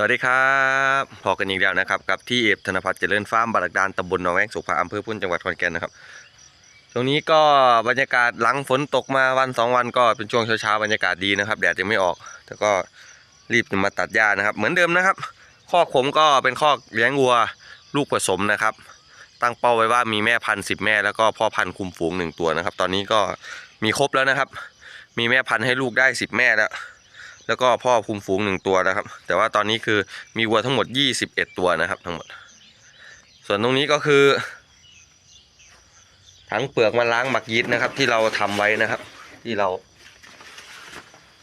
สวัสดีครับพอกันอีกแล้วนะครับกับที่เอฟธนพัฒน์เจริญฟาร์มบารักดานตำบลหนองแวงสุภาอำเภอพุ่นจังหวัดขอนแก่นนะครับช่วงนี้ก็บรรยากาศหลังฝนตกมาวันสองวันก็เป็นช่วงเช้าๆบรรยากาศดีนะครับแดดยังไม่ออกแต่ก็รีบมาตัดหญ้านะครับ เหมือนเดิมนะครับข้อกผมก็เป็นข้อกเลี้ยงวัวลูกผสมนะครับ ตั้งเป้าไว้ว่ามีแม่พันธุ์สิบแม่แล้วก็พ่อพันธุ์คุมฝูงหนึ่งตัวนะครับ ตอนนี้ก็มีครบแล้วนะครับ มีแม่พันธุ์ให้ลูกได้สิบแม่แล้ว แล้วก็พ่อคุมฝูงหนึ่งตัวนะครับ แต่ว่าตอนนี้คือมีวัวทั้งหมด 21 ตัวนะครับ ทั้งหมด ส่วนตรงนี้ก็คือถังเปลือกมาล้างหมักยีสต์นะครับ ที่เราทำไว้นะครับ ที่เรา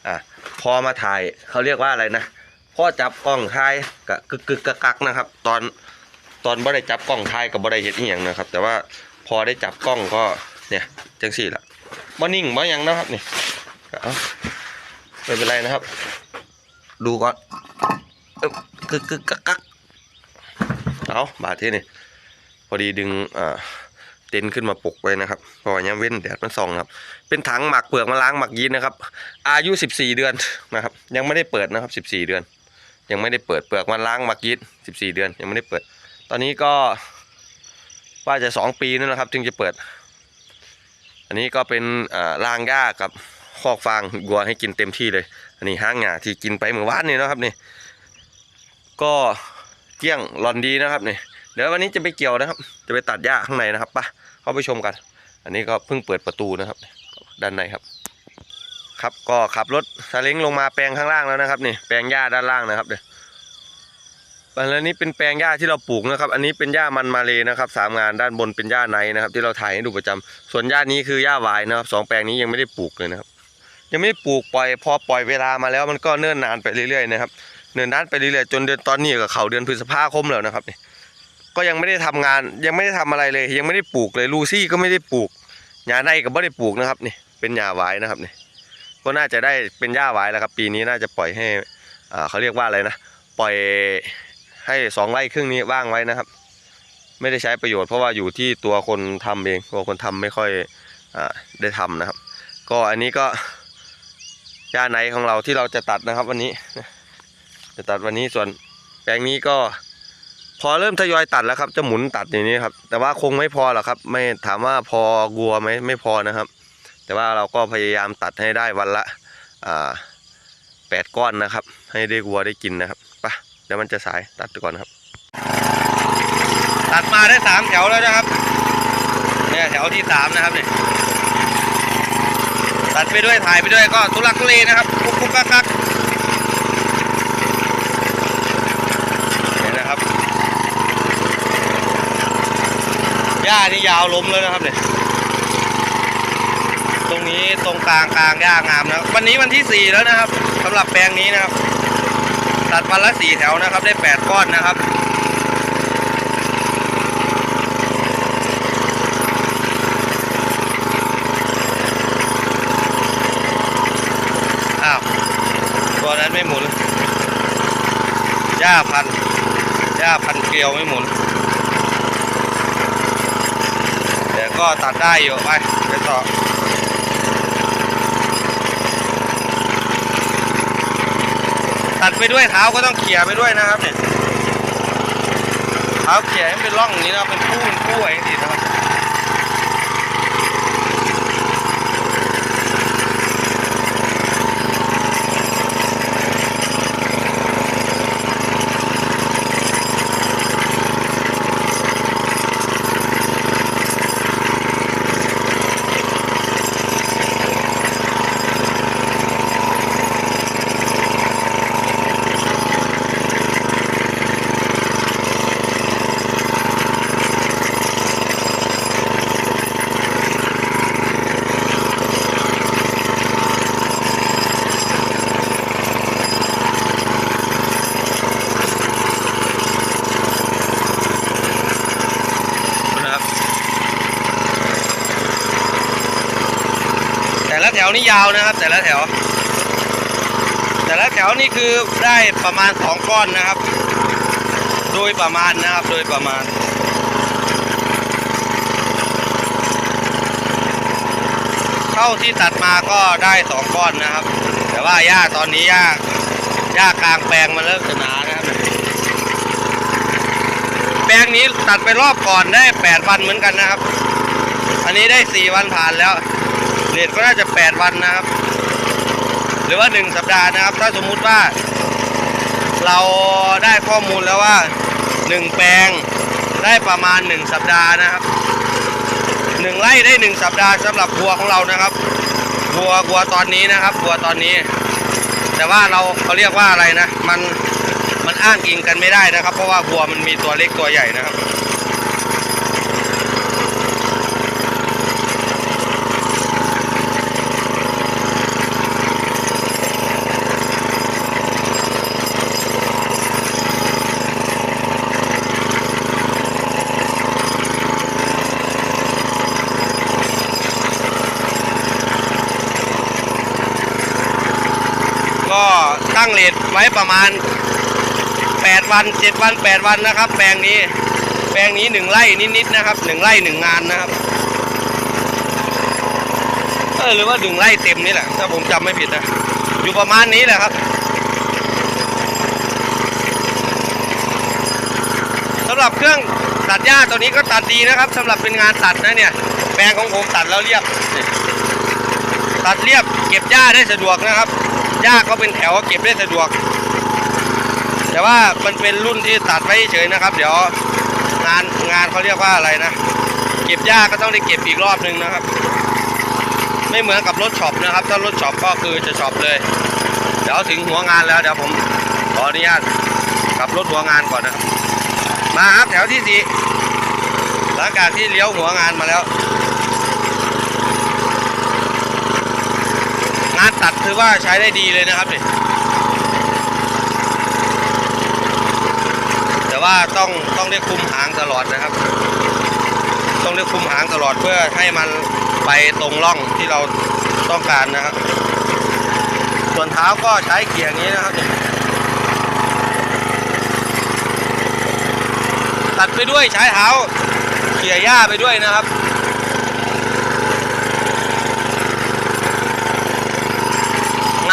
อะพอมาถ่ายเขาเรียกว่าอะไรนะพ่อจับกล้องถ่ายกะกึกกึกกักกักนะครับ ตอนตอนบ่ได้จับกล้องถ่ายกับบ่ได้เห็นอีหยังนะครับ แต่ว่าพอได้จับกล้องก็เนี่ยจังสี่ละบ่นิ่งบ่ยังนะครับนี่ก็เอา ไม่เป็นไรนะครับ ดูก่อนอึ๊บกึกกึกกักกักเอาบาดที่นี่พอดีดึงอ่าเต็นท์ขึ้นมาปกไว้นะครับเพราะว่ายังเว้นแดดมันส่องนะครับ เป็นถังหมักเปลือกมะล้างหมักยีนนะครับ อายุ 14 เดือนนะครับ ยังไม่ได้เปิดนะครับ 14 เดือน ยังไม่ได้เปิดเปลือกมะล้างหมักยีน14 เดือน ยังไม่ได้เปิด ตอนนี้ก็ว่าจะ 2 ปีนั่นแหละครับ จึงจะเปิด อันนี้ก็เป็นอ่ารางหญ้ากับ คอกฟางวัวให้กินเต็มที่เลย อันนี้ห้างหงาที่กินไปเมื่อวานนี่นะครับนี่ก็เกี้ยงหลอนดีนะครับนี่เดี๋ยววันนี้จะไปเกี่ยวนะครับ จะไปตัดหญ้าข้างในนะครับปะเข้าไปชมกัน อันนี้ก็เพิ่งเปิดประตูนะครับ ด้านในครับ ครับก็ขับรถซาเล้งลงมาแปลงข้างล่างแล้วนะครับนี่แปลงหญ้าด้านล่างนะครับเนี่ยอันนี้เป็นแปลงหญ้าที่เราปลูกนะครับ อันนี้เป็นหญ้ามันมาเลยนะครับสามงานด้านบนเป็นหญ้าในนะครับ ที่เราถ่ายให้ดูประจำส่วนหญ้านี้คือหญ้าหวายนะครับสองแปลงนี้ยังไม่ได้ปลูกเลยนะครับ ยังไม่ปลูกปล่อยพอปล่อยเวลามาแล้วมันก็เนิ่นนานไปเรื่อยๆนะครับเนิ่นนานไปเรื่อยๆจนเดือนตอนนี้ก็เขาเดือนพฤษภาคมแล้วนะครับนี่ก็ยังไม่ได้ทำงานยังไม่ได้ทำอะไรเลย ยังไม่ได้ปลูกเลยลูซี่ก็ไม่ได้ปลูกหญ้าในก็ไม่ได้ปลูกนะครับนี่เป็นหญ้าหวายนะครับนี่ก็น่าจะได้เป็นหญ้าหวายแล้วครับ ปีนี้น่าจะปล่อยให้อ่าเขาเรียกว่าอะไรนะ ปล่อยให้สองไร่ครึ่งนี้ว่างไว้นะครับ ไม่ได้ใช้ประโยชน์เพราะว่าอยู่ที่ตัวคนทำเองตัวคนทำไม่ค่อยอาได้ทำนะครับ ก็อันนี้ก็ หญ้าไหนของเราที่เราจะตัดนะครับวันนี้ จะตัดวันนี้ส่วนแปลงนี้ก็ พอเริ่มทยอยตัดแล้วครับ จะหมุนตัดอย่างนี้ครับ แต่ว่าคงไม่พอหรอกครับ ไม่ถามว่าพอกัวไหมไม่พอนะครับ แต่ว่าเราก็พยายามตัดให้ได้วันละแปดก้อนนะครับ ให้ได้วัวได้กินนะครับไปะเดี๋ยวมันจะสายตัดก่อนครับ ตัดมาได้สามแถวแล้วนะครับเนี่ยแถวที่สามนะครับเนี่ย ตัดไปด้วยถ่ายไปด้วยก็ทุลักทุเลนะครับกุ๊กกุ๊กกักกักนะครับหญ้านี่ยาวล้มแล้วนะครับเนี่ยตรงนี้ตรงกลางกลางหญ้างามนะวันนี้วันที่สี่แล้วนะครับสำหรับแปลงนี้นะครับ ตัดวันละสี่แถวนะครับได้แปดก้อนนะครับ อ้าวตัวนั้น ไม่หมุน หญ้าพัน หญ้าพันเกลียวไม่หมุน แต่ก็ตัดได้อยู่ไปไปต่อตัดไปด้วยเท้าก็ต้องเขี่ยไปด้วยนะครับเนี่ยเท้าเขี่ยให้เป็นร่องอย่างนี้นะเป็นคู่เป็นคู่ไอ้นี่ นี่ยาวนะครับ แต่ละแถว แต่ละแถวนี่คือได้ประมาณสองก้อนนะครับ โดยประมาณนะครับ โดยประมาณเท่าที่ตัดมาก็ได้สองก้อนนะครับ แต่ว่าหญ้าตอนนี้หญ้าหญ้ากลางแปลงมาเริ่มจะหนานะครับแปลงนี้ตัดไปรอบก่อนได้แปดวันเหมือนกันนะครับ อันนี้ได้สี่วันผ่านแล้ว เลทก็น่าจะ8วันนะครับ หรือว่า1สัปดาห์นะครับ ถ้าสมมุติว่า เราได้ข้อมูลแล้วว่า1แปลงได้ประมาณ1สัปดาห์นะครับ1ไร่ได้1สัปดาห์สำหรับวัวของเรานะครับวัววัวตอนนี้นะครับวัวตอนนี้ แต่ว่าเราเขาเรียกว่าอะไรนะ มันมันอ้างอิงกันไม่ได้นะครับ เพราะว่าวัวมันมีตัวเล็กตัวใหญ่นะครับ ก็ ตั้งเลทไว้ประมาณ 8 วัน 7 วัน 8 วันนะครับ แปลงนี้ แปลงนี้หนึ่งไร่นิดๆนะครับหนึ่งไร่หนึ่งงานนะครับเออหรือว่าหนึ่งไร่เต็มนี่แหละ ถ้าผมจำไม่ผิดนะ อยู่ประมาณนี้แหละครับสำหรับเครื่องตัดหญ้าตัวนี้ก็ตัดดีนะครับสำหรับเป็นงานตัดนะเนี่ยแปลงของผมตัดแล้วเรียบ ตัดเรียบเก็บหญ้าได้สะดวกนะครับ หญ้าก็เป็นแถวเก็บได้สะดวก แต่ว่ามันเป็นรุ่นที่ตัดไว้เฉยนะครับ เดี๋ยวงานงานเขาเรียกว่าอะไรนะ เก็บหญ้าก็ต้องได้เก็บอีกรอบหนึ่งนะครับ ไม่เหมือนกับรถช็อปนะครับ ถ้ารถช็อปก็คือจะช็อปเลย เดี๋ยวถึงหัวงานแล้วเดี๋ยวผมขออนุญาตกับรถหัวงานก่อนนะครับ มาครับแถวที่สี่หลังจากที่เลี้ยวหัวงานมาแล้วานตัดถือว่าใช้ได้ดีเลยนะครับนี่แต่ว่าต้องต้องได้คุมหางตลอดนะครับ ต้องได้คุมหางตลอดเพื่อให้มันไปตรงร่องที่เราต้องการนะครับ ส่วนเท้าก็ใช้เกี่ยงนี้นะครับตัดไปด้วยใช้เท้าเขี่ยหญ้าไปด้วยนะครับ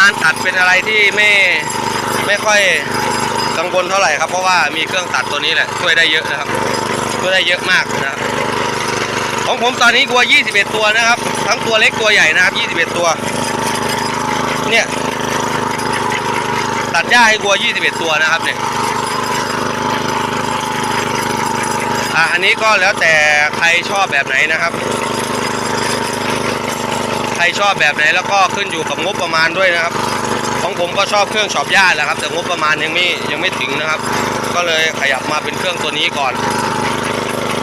านตัดเป็นอะไรที่ไม่ไม่ค่อยกังวลเท่าไหร่ครับ เพราะว่ามีเครื่องตัดตัวนี้แหละช่วยได้เยอะนะครับช่วยได้เยอะมากนะครับของผมตอนนี้วัว 21 ตัวนะครับ ทั้งตัวเล็กตัวใหญ่นะครับ 21 ตัว เนี่ยตัดหญ้าให้วัว 21 ตัวนะครับเนี่ยอะอันนี้ก็แล้วแต่ใครชอบแบบไหนนะครับ ใครชอบแบบไหนแล้วก็ขึ้นอยู่กับงบประมาณด้วยนะครับ ของผมก็ชอบเครื่องชอปหญ้าแหละครับ แต่งบประมาณยังไม่ยังไม่ถึงนะครับ ก็เลยขยับมาเป็นเครื่องตัวนี้ก่อน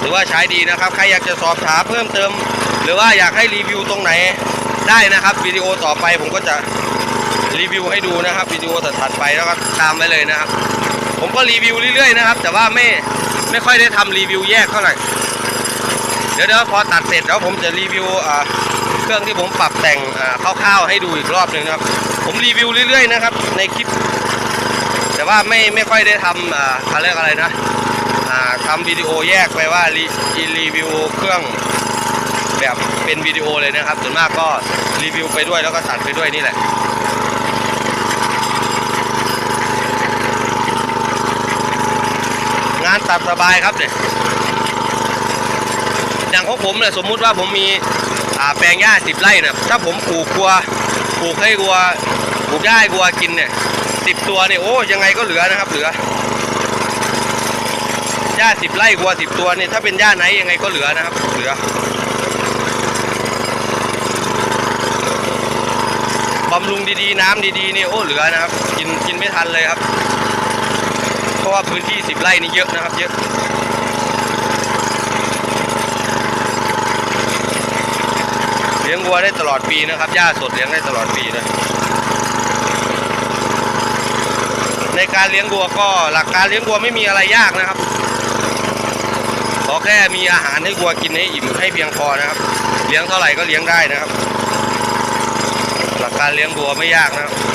หรือว่าใช้ดีนะครับใครอยากจะสอบถามเพิ่มเติม หรือว่าอยากให้รีวิวตรงไหนได้นะครับวิดีโอต่อไปผมก็จะรีวิวให้ดูนะครับวิดีโอถัดไปแล้วก็ตามไว้เลยนะครับ ผมก็รีวิวเรื่อยๆนะครับ แต่ว่าไม่ไม่ค่อยได้ทำรีวิวแยกเท่าไหร่เดี๋ยวเดี๋ยวพอตัดเสร็จแล้วผมจะรีวิวอ่า เครื่องที่ผมปรับแต่งคร่าวๆให้ดูอีกรอบหนึ่งนะครับ ผมรีวิวเรื่อยๆนะครับ ในคลิป แต่ว่าไม่ไม่ค่อยได้ทำอ่าเขาเรียกอะไรนะอ่าทำวิดีโอแยกไปว่ารีรีวิวเครื่องแบบเป็นวิดีโอเลยนะครับส่วนมากก็รีวิวไปด้วยแล้วก็ตัดไปด้วยนี่แหละงานตัดสบายครับเนี่ยอย่างของผมเนี่ยสมมุติว่าผมมี แปลงหญ้าสิบไร่เนี่ยถ้าผมปลูกกัวปลูกให้กัวปลูกหญ้าให้กัวกินเนี่ยสิบตัวเนี่ยโอ้ยังไงก็เหลือนะครับ เหลือหญ้าสิบไร่กัวสิบตัวเนี่ยถ้าเป็นหญ้าไหนยังไงก็เหลือนะครับ เหลือบำรุงดีๆ น้ำดีๆนี่โอ้เหลือนะครับ กินกินไม่ทันเลยครับ เพราะว่าพื้นที่สิบไร่นี่เยอะนะครับ เยอะ ลี้ยงวัวได้ตลอดปีนะครับ หญ้าสดเลี้ยงได้ตลอดปีเลย ในการเลี้ยงวัวก็หลักการเลี้ยงวัวไม่มีอะไรยากนะครับ ขอแค่มีอาหารให้วัวกินให้อิ่มให้เพียงพอนะครับ เลี้ยงเท่าไหร่ก็เลี้ยงได้นะครับ หลักการเลี้ยงวัวไม่ยากนะครับ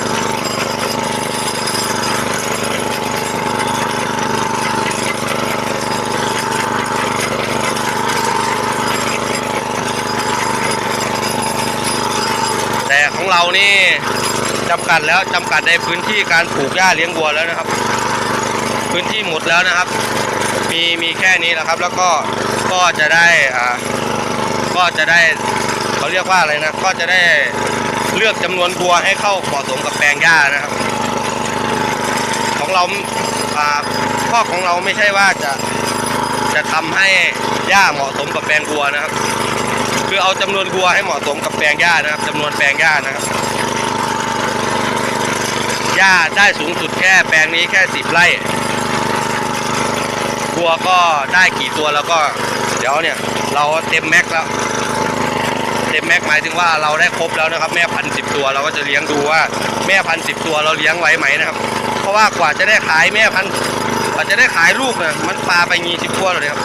ของเรานี่จำกัดแล้วจำกัดในพื้นที่การปลูกหญ้าเลี้ยงวัวแล้วนะครับ พื้นที่หมดแล้วนะครับ มีมีแค่นี้แหละครับ แล้วก็ก็จะได้อ่าก็จะได้เขาเรียกว่าอะไรนะ ก็จะได้เลือกจำนวนบัวให้เข้าเหมาะสมกับแปลงหญ้านะครับ ของเราอ่าข้อของเราไม่ใช่ว่าจะจะทำให้หญ้าเหมาะสมกับแปลงบัวนะครับ คือเอาจำนวนบัวให้เหมาะสมกับแปลงหญ้านะครับจำนวนแปลงหญ้านะครับหญ้าได้สูงสุดแค่แปลงนี้แค่สิบไร่บัวก็ได้กี่ตัวแล้วก็เดี๋ยวเนี่ยเราเต็มแม็กแล้วเต็มแม็กหมายถึงว่าเราได้ครบแล้วนะครับ แม่พันสิบตัวเราก็จะเลี้ยงดูว่าแม่พันสิบตัวเราเลี้ยงไหวไหมนะครับ เพราะว่ากว่าจะได้ขายแม่พันกว่าจะได้ขายลูกเนะมันปลาไปงีสิบตัวเลยครับ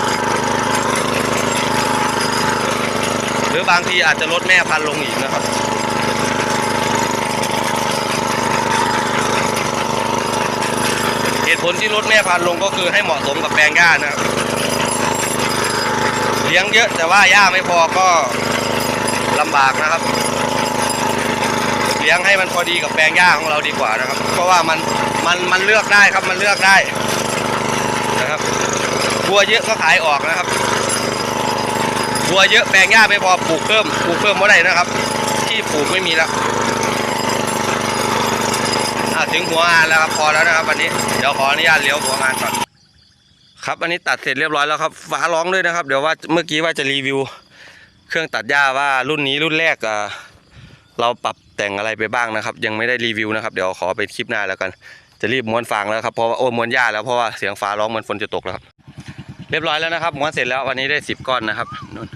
ห รือบางทีอาจจะลดแม่พันธุ์ลงอีกนะครับเหตุผลที่ลดแม่พันธุ์ลงก็คือให้เหมาะสมกับแปลงหญ้านะครับเลี้ยงเยอะแต่ว่าหญ้าไม่พอก็ลำบากนะครับ เลี้ยงให้มันพอดีกับแปลงหญ้าของเราดีกว่านะครับ เพราะว่ามันมันมันเลือกได้ครับมันเลือกได้นะครับบัวเยอะก็ขายออกนะครับ บัวเยอะแปลงหญ้าไม่พอปลูกเพิ่มปลูกเพิ่มเมื่อไรนะครับ ที่ปลูกไม่มีแล้วถึงหัวงานแล้วครับพอแล้วนะครับวันนี้เดี๋ยวขออนุญาตเลี้ยวหัวงานก่อนครับอันนี้ตัดเสร็จเรียบร้อยแล้วครับฟ้าร้องด้วยนะครับ เดี๋ยวว่าเมื่อกี้ว่าจะรีวิว เครื่องตัดหญ้าว่ารุ่นนี้รุ่นแรกเราปรับแต่งอะไรไปบ้างนะครับ ยังไม่ได้รีวิวนะครับ เดี๋ยวขอเป็นคลิปหน้าแล้วกันจะรีบม้วนฟางแล้วครับเพราะว่าโอ้ม้วนหญ้าแล้วเพราะว่าเสียงฟ้าร้องเหมือนฝนจะตกแล้วครับ เรียบร้อยแล้วนะครับม้วนเสร็จแล้ววันนี้ได้สิบก้อนนะครับนู่น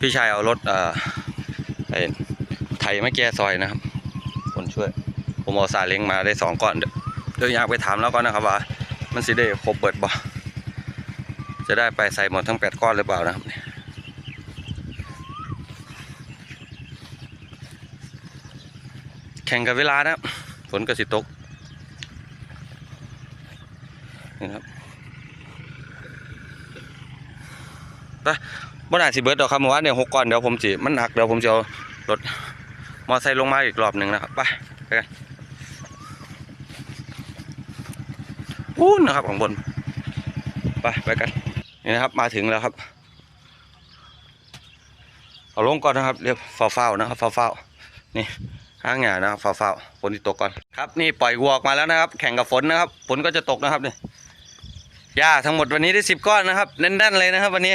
พี่ชายเอารถเอ่อไอ้ไถมาแก้ซอยนะครับ คนช่วย ผมเอาซาเล้งมาได้สองก้อนเดี๋ยวอยากไปถามแล้วก่อนนะครับว่า มันสิได้ครบเปิดบ่จะได้ไปใส่หมดทั้งแปดก้อนหรือเปล่านะครับแข่งกับเวลานะครับฝนก็สิตกนะครับ ไปบ่น่าสิเบิดดอกครับเมื่อวานเนี่ยหกก้อนเดี๋ยวผมสิมันหนักเดี๋ยวผมจะเอารถมอไซค์ลงมาอีกรอบหนึ่งนะครับไปไปกันอู้นนะครับข้างบนไปไปกันนี่นะครับมาถึงแล้วครับ เอาลงก่อนนะครับเรียกเฝ้าๆนะครับเฝ้าๆนี่ห้างหยานะครับเฝ้าๆฝนที่ตกก่อนครับ นี่ปล่อยวัวออกมาแล้วนะครับ แข่งกับฝนนะครับฝนก็จะตกนะครับนี่หญ้าทั้งหมดวันนี้ได้สิบก้อนนะครับแน่นๆเลยนะครับ วันนี้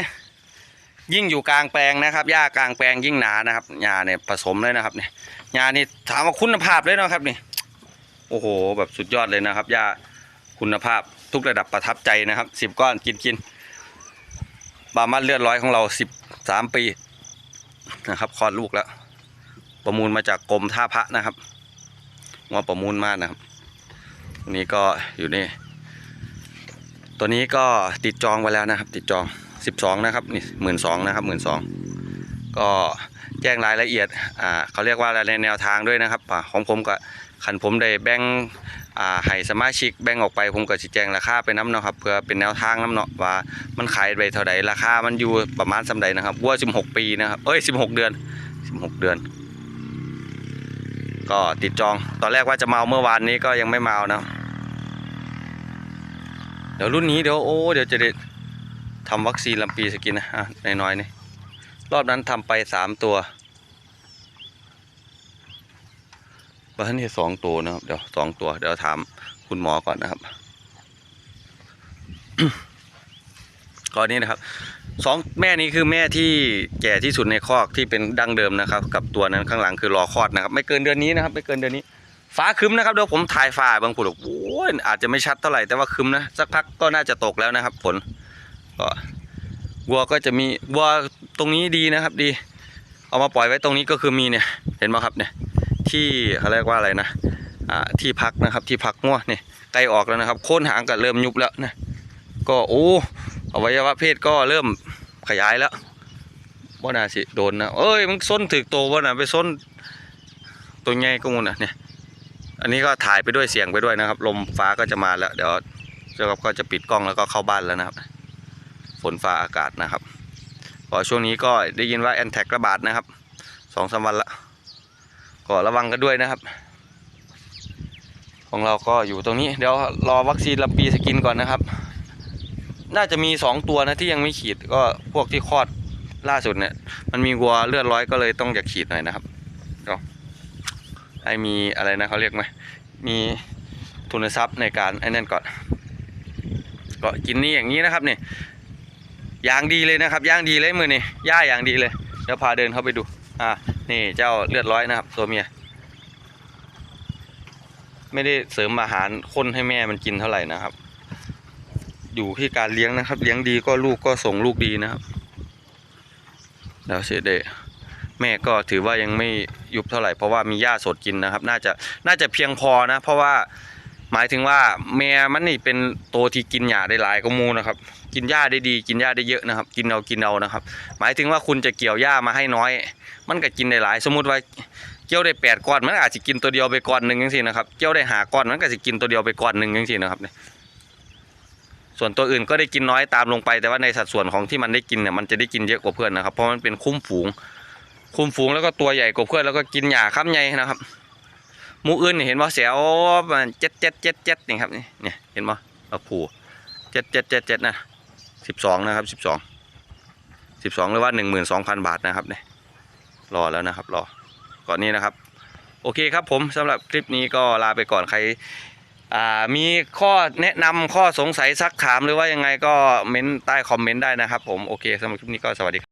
ยิ่งอยู่กลางแปลงนะครับหญ้ากลางแปลงยิ่งหนานะครับหญ้าเนี่ยผสมเลยนะครับเนี่ยหญ้านี่ถามว่าคุณภาพเลยนะครับนี่โอ้โหแบบสุดยอดเลยนะครับหญ้าคุณภาพทุกระดับประทับใจนะครับสิบก้อนกินกินบามันเลือดร้อยของเราสิบสามปีนะครับคลอดลูกแล้ว ประมูลมาจากกรมท่าพระนะครับว่าประมูลมากนะครับตัวนี้ก็อยู่นี่ ตัวนี้ก็ติดจองไว้แล้วนะครับ ติดจอง 12 นะครับนี่หมื่นสองนะครับหมื่นสองก็แจ้งรายละเอียดอ่าเขาเรียกว่าอะไรในแนวทางด้วยนะครับอ่าของผมก็ขันผมได้แบ่งอ่าให้สมาชิกแบ่งออกไปผมก็สิแจ้งราคาไปน้ำเนาะครับเพื่อเป็นแนวทางน้ำเนาะว่ามันขายไปเท่าใดราคามันอยู่ประมาณสำใดนะครับวัว16 ปีนะครับเอ้ย 16 เดือน 16 เดือน ก็ติดจองตอนแรกว่าจะเมาเมื่อวานนี้ก็ยังไม่เมานะเดี๋ยวรุ่นนี้เดี๋ยวโอ้เดี๋ยวจะได้ ทำวัคซีนลำปีสกินนะอะน้อยๆนี่รอบนั้นทำไปสามตัวบ้านนี่สองตัวนะครับ เดี๋ยวสองตัวเดี๋ยวถามคุณหมอก่อนนะครับก็นี่นะครับสองแม่นี้คือแม่ที่แก่ที่สุดในคอกที่เป็นดั้งเดิมนะครับ กับตัวนั้นข้างหลังคือรอคลอดนะครับ ไม่เกินเดือนนี้นะครับ ไม่เกินเดือนนี้ ฟ้าคึ้มนะครับเดี๋ยวผมถ่ายฟ้าบางผู้บอกโอ้ยอาจจะไม่ชัดเท่าไหร่แต่ว่าคึ้มนะสักพักก็น่าจะตกแล้วนะครับฝน ก็วัวก็จะมีวัวตรงนี้ดีนะครับ ดี เอามาปล่อยไว้ตรงนี้ก็คือมีเนี่ย เห็นไหมครับเนี่ย ที่เขาเรียกว่าอะไรนะอ่าที่พักนะครับ ที่พักงัวเนี่ยใกล้ออกแล้วนะครับโค่นหางก็เริ่มยุบแล้วนะก็โอ้อวัยวะเพศก็เริ่มขยายแล้วว่าน่าสิโดนนะเอ้ยมันส้นถึกโตว่าน่ะไปส้นตัวใหญ่ก็มุนอะเนี่ย อันนี้ก็ถ่ายไปด้วยเสียงไปด้วยนะครับ ลมฟ้าก็จะมาแล้ว เดี๋ยวเจ้าก็จะปิดกล้องแล้วก็เข้าบ้านแล้วนะครับ ฝนฟ้าอากาศนะครับก็ช่วงนี้ก็ได้ยินว่าแอนแท็กระบาดนะครับสองสามวันละก็ระวังกันด้วยนะครับ ของเราก็อยู่ตรงนี้เดี๋ยวรอวัคซีนลำปีสกินก่อนนะครับ น่าจะมีสองตัวนะที่ยังไม่ขีดก็พวกที่คลอดล่าสุดเนี่ย มันมีวัวเลือดร้อยก็เลยต้องอยากขีดหน่อยนะครับก็ให้มีอะไรนะเขาเรียกไหมมีทุนทรัพย์ในการไอ้นั่นก่อนก็กินนี่อย่างนี้นะครับเนี่ย ยางดีเลยนะครับย่างดีเลยมือนี่ย่าอย่างดีเลยเดี๋ยวพาเดินเข้าไปดูอ่านี่เจ้าเลือดร้อยนะครับ ตัวเมียไม่ได้เสริมอาหารข้นให้แม่มันกินเท่าไหร่นะครับ อยู่ที่การเลี้ยงนะครับ เลี้ยงดีก็ลูกก็ส่งลูกดีนะครับเดี๋ยวเสียเดแม่ก็ถือว่ายังไม่ยุบเท่าไหร่เพราะว่ามีหญ้าสดกินนะครับ น่าจะน่าจะเพียงพอนะ เพราะว่า หมายถึงว่าแม่มันนี่เป็นตัวที่กินหญ้าได้หลายก็มูนะครับ กินหญ้าได้ดี กินหญ้าได้เยอะนะครับ กินเอากินเอานะครับ หมายถึงว่าคุณจะเกี่ยวหญ้ามาให้น้อย มันก็กินได้หลาย สมมุติว่าเกี่ยวได้แปดก้อนมันอาจจะกินตัวเดียวไปก้อนหนึ่งจังซี่นะครับเกี่ยวได้หาก้อนมันก็จะกินตัวเดียวไปก้อนหนึ่งจังซี่นะครับเนี่ยส่วนตัวอื่นก็ได้กินน้อยตามลงไป แต่ว่าในสัดส่วนของที่มันได้กินเนี่ยมันจะได้กินเยอะกว่าเพื่อนนะครับเพราะมันเป็นคุ้มฝูง คุ้มฝูงแล้วก็ตัวใหญ่กว่าเพื่อนแล้วก็กินหญ้าค้ำใหญ่นะครับ มูอื่นเห็นว่เสียวมันเจ็ดเจ็ดเจ็ดเจ็ดนี่ครับนี่เนี่ยเห็นป่เราผูเจ็ดเจ็ดเจ็ดเจ็ดนะสิบสองนะครับสิบสองสิบสองหรือว่าหนึ่งหมื่นสองพันบาทนะครับเนี่ยรอแล้วนะครับรอก่อนนี้นะครับ โอเคครับผมสำหรับคลิปนี้ก็ลาไปก่อนใครมีข้อแนะนำข้อสงสัยซักถามหรือว่ายังไงก็เม้นใต้คอมเมนต์ได้นะครับผมโอเคสำหรับคลิปนี้ก็สวัสดี